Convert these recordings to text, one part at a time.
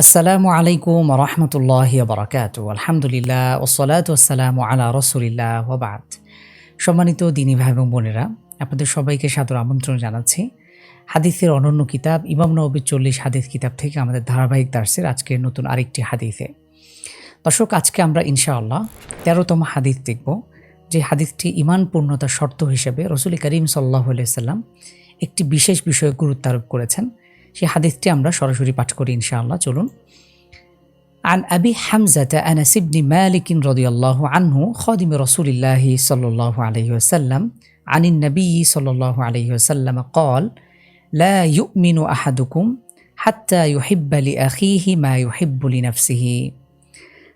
আসসালামু আলাইকুম রহমতুল্লাহ বরকাত আলহামদুলিল্লাহ ওসলাত ওসালাম আলা রসুলিল্লাহ ওবাদ সম্মানিত দিনী ভাই এবং বোনেরা, আপনাদের সবাইকে সাদর আমন্ত্রণ জানাচ্ছি। হাদিসের অনন্য কিতাব, ইমাম নবীর চল্লিশ হাদিস কিতাব থেকে আমাদের ধারাবাহিক দার্সের আজকের নতুন আরেকটি হাদিসে। দর্শক, আজকে আমরা ইনশাআল্লাহ তেরোতম হাদিস দেখব, যে হাদিসটি ইমান পূর্ণতার শর্ত হিসেবে রসুল করিম সাল্লাহ সাল্লাম একটি বিশেষ বিষয়ে গুরুত্ব আরোপ করেছেন। সেই হাদিসটি আমরা সরাসরি পাঠ করি ইনশাআল্লাহ চলুন عن أبي حمزة أنس بن مالك رضي الله عنه خادم رسول الله صلى الله عليه وسلم عن النبي صلى الله عليه وسلم قال لا يؤمن أحدكم حتى يحب لأخيه ما يحب لنفسه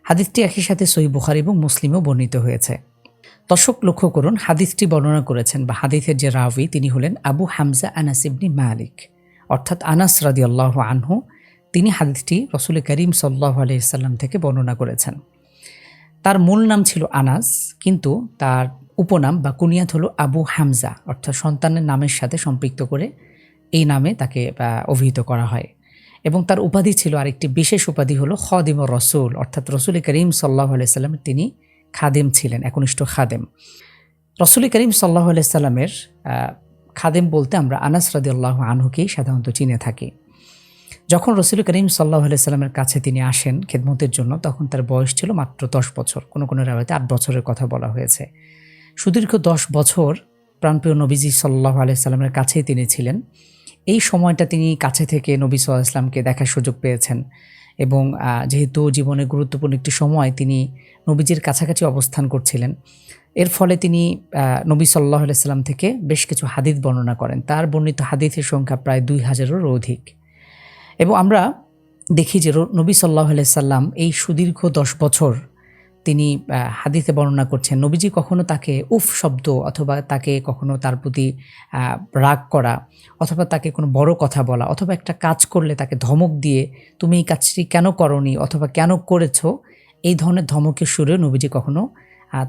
হাদিসটি একই সাথে সহি বুখারি এবং মুসলিমও বর্ণিত হয়েছে দর্শক লক্ষ্য করুন হাদিসটি বর্ণনা করেছেন বা হাদিসের যে রাবি তিনি হলেন আবু হামজা আনাসিবনি মালিক অর্থাৎ আনাস রাদি আল্লাহ আনহু, তিনি হাদিসটি রসুল করিম সাল্লাহ আলাইসাল্লাম থেকে বর্ণনা করেছেন। তার মূল নাম ছিল আনাস, কিন্তু তার উপনাম বা কুনিয়াত হলো আবু হামজা, অর্থাৎ সন্তানের নামের সাথে সম্পৃক্ত করে এই নামে তাকে অভিহিত করা হয়। এবং তার উপাধি ছিল আরেকটি বিশেষ উপাধি হলো খদিম রসুল, অর্থাৎ রসুল করিম সাল্লাহ আলাইসাল্লামের তিনি খাদেম ছিলেন, একনিষ্ঠ খাদেম। রসুল করিম সাল্লাহ আলাইসাল্লামের খাদেম বলতে আমরা আনাস রাদি আল্লাহ আনহুকেই সাধারণত চিনে থাকি। যখন রসুল করিম সাল্লাহ সাল্লামের কাছে তিনি আসেন খেদমতের জন্য, তখন তার বয়স ছিল মাত্র দশ বছর। কোনো কোনো রেওয়াতে আট বছরের কথা বলা হয়েছে। সুদীর্ঘ দশ বছর প্রাণপ্রিয় নবীজি সাল্লাহ আলাইসাল্লামের কাছেই তিনি ছিলেন। এই সময়টা তিনি কাছে থেকে নবী সাল্লাহ ইসলামকে দেখার সুযোগ পেয়েছেন। এবং যেহেতু জীবনে গুরুত্বপূর্ণ একটি সময়, তিনি নবীজির কাছাকাছি অবস্থান করছিলেন। এর ফলে তিনি নবী সাল্লাহ সাল্লাম থেকে বেশ কিছু হাদিদ বর্ণনা করেন। তার বর্ণিত হাদিসের সংখ্যা প্রায় দুই হাজারেরও অধিক। এবং আমরা দেখি যে, নবী সাল্লাহ সাল্লাম এই সুদীর্ঘ দশ বছর তিনি হাদিসে বর্ণনা করছেন, নবীজি কখনো তাকে উফ শব্দ অথবা তাকে কখনো তার প্রতি রাগ করা অথবা তাকে কোনো বড় কথা বলা অথবা একটা কাজ করলে তাকে ধমক দিয়ে তুমি এই কাজটি কেন করনি অথবা কেন করেছ, এই ধরনের ধমকের সুরে নবীজি কখনো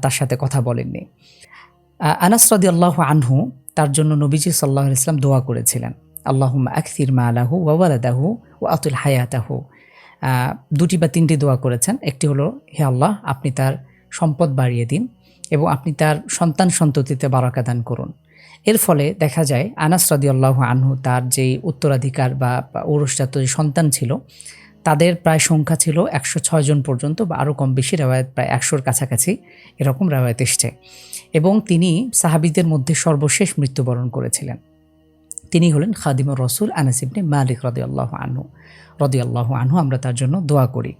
তার সাথে কথা বলেননি। আনাস রদি আল্লাহ আনহু তার জন্য নবীজি সাল্লাহ ইসলাম দোয়া করেছিলেন আল্লাহ আকসির মা আলাহু ওয়ালাদাহু ও আতুল হায়াতাহু। দুটি বা তিনটি দোয়া করেছেন। একটি হলো, হে আল্লাহ, আপনি তার সম্পদ বাড়িয়ে দিন এবং আপনি তার সন্তান সন্ততিতে বারাকা দান করুন। এর ফলে দেখা যায়, আনাস রদি আল্লাহ আনহু তার যেই উত্তরাধিকার বা ঔরসজাত যে সন্তান ছিল, তাদের প্রায় সংখ্যা ছিল একশো জন পর্যন্ত বা আরও কম বেশি রেওয়ায়ত, প্রায় একশোর কাছাকাছি এরকম রেওয়ায়ত এসছে। এবং তিনি সাহাবিদের মধ্যে সর্বশেষ মৃত্যুবরণ করেছিলেন। তিনি হলেন খাদিমুর রসুল আনাসিবনে মালিক রদি আল্লাহ আনহু রদি আল্লাহ আনহু, আমরা তার জন্য দোয়া করি।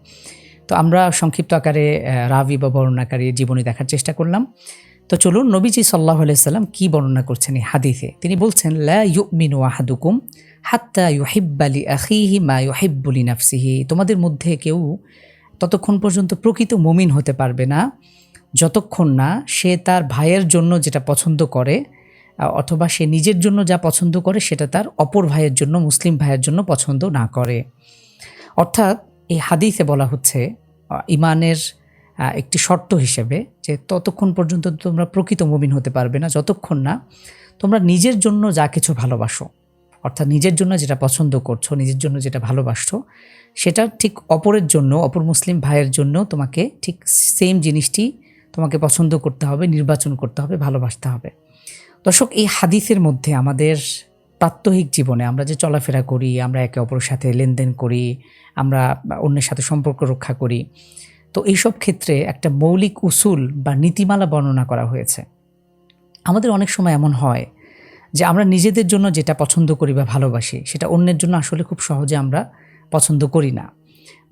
তো আমরা সংক্ষিপ্ত আকারে রাবি বা বর্ণনাকারী জীবনী দেখার চেষ্টা করলাম। তো চলুন নবীজি সাল্লাহ আলাইসাল্লাম কী বর্ণনা করছেন এই হাদিসে? তিনি বলছেন, লা আহাদুকুম হাত্তা ইউহিব্বালি আখিহি মা ইউহিব্বুলি নাফসিহি। তোমাদের মধ্যে কেউ ততক্ষণ পর্যন্ত প্রকৃত মমিন হতে পারবে না। যতক্ষণ না সে তার ভাইয়ের জন্য যেটা পছন্দ করে অথবা সে নিজের জন্য যা পছন্দ করে সেটা তার অপর ভাইয়ের জন্য, মুসলিম ভাইয়ের জন্য পছন্দ না করে। অর্থাৎ এই হাদিসে বলা হচ্ছে ইমানের একটি শর্ত হিসেবে যে ততক্ষণ পর্যন্ত তোমরা প্রকৃত মমিন হতে পারবে না, যতক্ষণ না তোমরা নিজের জন্য যা কিছু ভালোবাসো, অর্থাৎ নিজের জন্য যেটা পছন্দ করছ, নিজের জন্য যেটা ভালোবাসছো, সেটা ঠিক অপরের জন্য, অপর মুসলিম ভাইয়ের জন্য তোমাকে ঠিক সেম জিনিসটি তোমাকে পছন্দ করতে হবে, নির্বাচন করতে হবে, ভালোবাসতে হবে। দর্শক, এই হাদিসের মধ্যে আমাদের প্রাত্যহিক জীবনে আমরা যে চলাফেরা করি, আমরা একে অপরের সাথে লেনদেন করি, আমরা অন্যের সাথে সম্পর্ক রক্ষা করি, তো এইসব ক্ষেত্রে একটা মৌলিক উসুল বা নীতিমালা বর্ণনা করা হয়েছে। আমাদের অনেক সময় এমন হয় যে আমরা নিজেদের জন্য যেটা পছন্দ করি বা ভালোবাসি, সেটা অন্যের জন্য আসলে খুব সহজে আমরা পছন্দ করি না।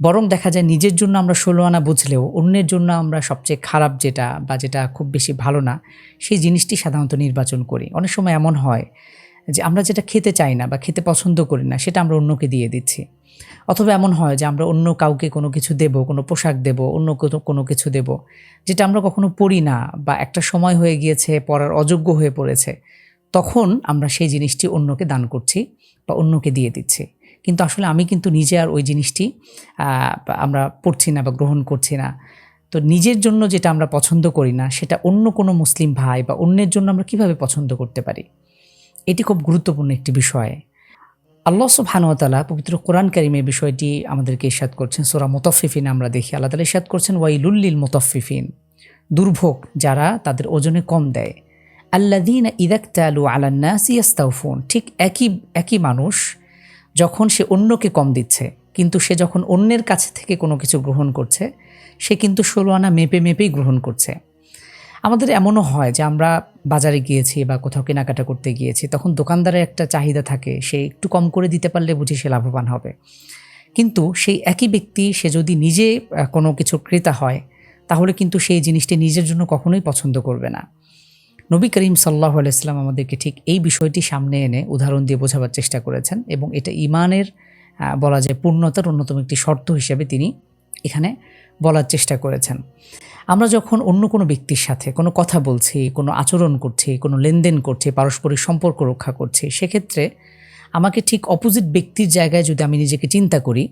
বরং দেখা যায় নিজের জন্য আমরা ষোলো আনা বুঝলেও অন্যের জন্য আমরা সবচেয়ে খারাপ যেটা বা যেটা খুব বেশি ভালো না, সেই জিনিসটি সাধারণত নির্বাচন করি। অনেক সময় এমন হয় যে আমরা যেটা খেতে চাই না বা খেতে পছন্দ করি না, সেটা আমরা অন্যকে দিয়ে দিচ্ছি। অথবা এমন হয় যে আমরা অন্য কাউকে কোনো কিছু দেব, কোনো পোশাক দেব, অন্য কোনো কিছু দেব, যেটা আমরা কখনো পড়ি না বা একটা সময় হয়ে গিয়েছে, পড়ার অযোগ্য হয়ে পড়েছে, তখন আমরা সেই জিনিসটি অন্যকে দান করছি বা অন্যকে দিয়ে দিচ্ছি। কিন্তু আসলে আমি কিন্তু নিজে আর ওই জিনিসটি আমরা পড়ছি না বা গ্রহণ করছি না। তো নিজের জন্য যেটা আমরা পছন্দ করি না, সেটা অন্য কোনো মুসলিম ভাই বা অন্যের জন্য আমরা কীভাবে পছন্দ করতে পারি? এটি খুব গুরুত্বপূর্ণ একটি বিষয়। আল্লাহ সুবহানুতালা পবিত্র কোরআন কারিমে বিষয়টি আমাদেরকে ইস্যাদ করছেন। সোরা মোতফিফিন আমরা দেখি, আল্লাহ তালা ইস্যাদ করছেন ওয়াইলুল্লিল মোতফিফিন দুর্ভোগ যারা তাদের ওজনে কম দেয়। আল্লাদিন ইদাক্তালু আলান্না সিয়াস্তাউফুন ঠিক একই একই মানুষ যখন সে অন্যকে কম দিচ্ছে, কিন্তু সে যখন অন্যের কাছে থেকে কোনো কিছু গ্রহণ করছে, সে কিন্তু ষোলো আনা মেপে মেপেই গ্রহণ করছে। আমাদের এমনও হয় যে আমরা বাজারে গিয়েছি বা কোথাও কেনাকাটা করতে গিয়েছি, তখন দোকানদারের একটা চাহিদা থাকে, সে একটু কম করে দিতে পারলে বুঝি সে লাভবান হবে। কিন্তু সেই একই ব্যক্তি, সে যদি নিজে কোনো কিছু ক্রেতা হয়, তাহলে কিন্তু সেই জিনিসটি নিজের জন্য কখনোই পছন্দ করবে না। নবী করিম সাল্লাহ আলাইসলাম আমাদেরকে ঠিক এই বিষয়টি সামনে এনে উদাহরণ দিয়ে বোঝাবার চেষ্টা করেছেন এবং এটা ইমানের বলা যায় পূর্ণতার অন্যতম একটি শর্ত হিসেবে তিনি এখানে বলার চেষ্টা করেছেন। আমরা যখন অন্য কোনো ব্যক্তির সাথে কোনো কথা বলছি, কোনো আচরণ করছি, কোনো লেনদেন করছি, পারস্পরিক সম্পর্ক রক্ষা করছি, সেক্ষেত্রে আমাকে ঠিক অপোজিট ব্যক্তির জায়গায় যদি আমি নিজেকে চিন্তা করি,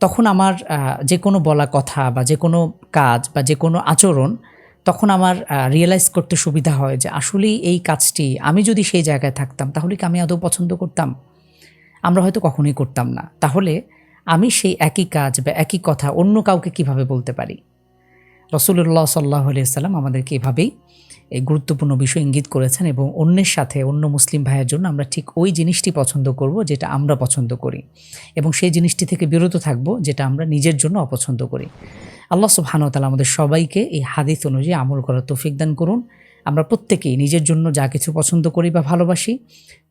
তখন আমার যে কোনো বলা কথা বা যে কোনো কাজ বা যে কোনো আচরণ তখন আমার রিয়েলাইজ করতে সুবিধা হয় যে আসলেই এই কাজটি আমি যদি সেই জায়গায় থাকতাম, তাহলে কি আমি আদৌ পছন্দ করতাম? আমরা হয়তো কখনোই করতাম না। তাহলে আমি সেই একই কাজ বা একই কথা অন্য কাউকে কীভাবে বলতে পারি? রসুল্লাহ সাল্লাহ সাল্লাম আমাদেরকে এভাবেই এই গুরুত্বপূর্ণ বিষয় ইঙ্গিত করেছেন এবং অন্যের সাথে, অন্য মুসলিম ভাইয়ের জন্য আমরা ঠিক ওই জিনিসটি পছন্দ করব যেটা আমরা পছন্দ করি এবং সেই জিনিসটি থেকে বিরত থাকব যেটা আমরা নিজের জন্য অপছন্দ করি। আল্লাহ সুবহানতালা আমাদের সবাইকে এই হাদিস অনুযায়ী আমল করার তৌফিক দান করুন। আমরা প্রত্যেকেই নিজের জন্য যা কিছু পছন্দ করি বা ভালোবাসি,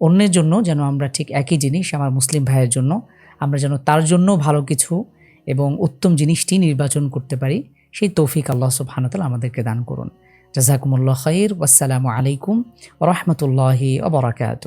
অন্যের জন্য যেন আমরা ঠিক একই জিনিস আমার মুসলিম ভাইয়ের জন্য, আমরা যেন তার জন্য ভালো কিছু এবং উত্তম জিনিসটি নির্বাচন করতে পারি, সেই তৌফিক আল্লাহ সুবহানতালা আমাদেরকে দান করুন। জাজাকুমুল্লাহ খৈর আসসালামু আলাইকুম রহমতুল্লাহি ওবরাকাত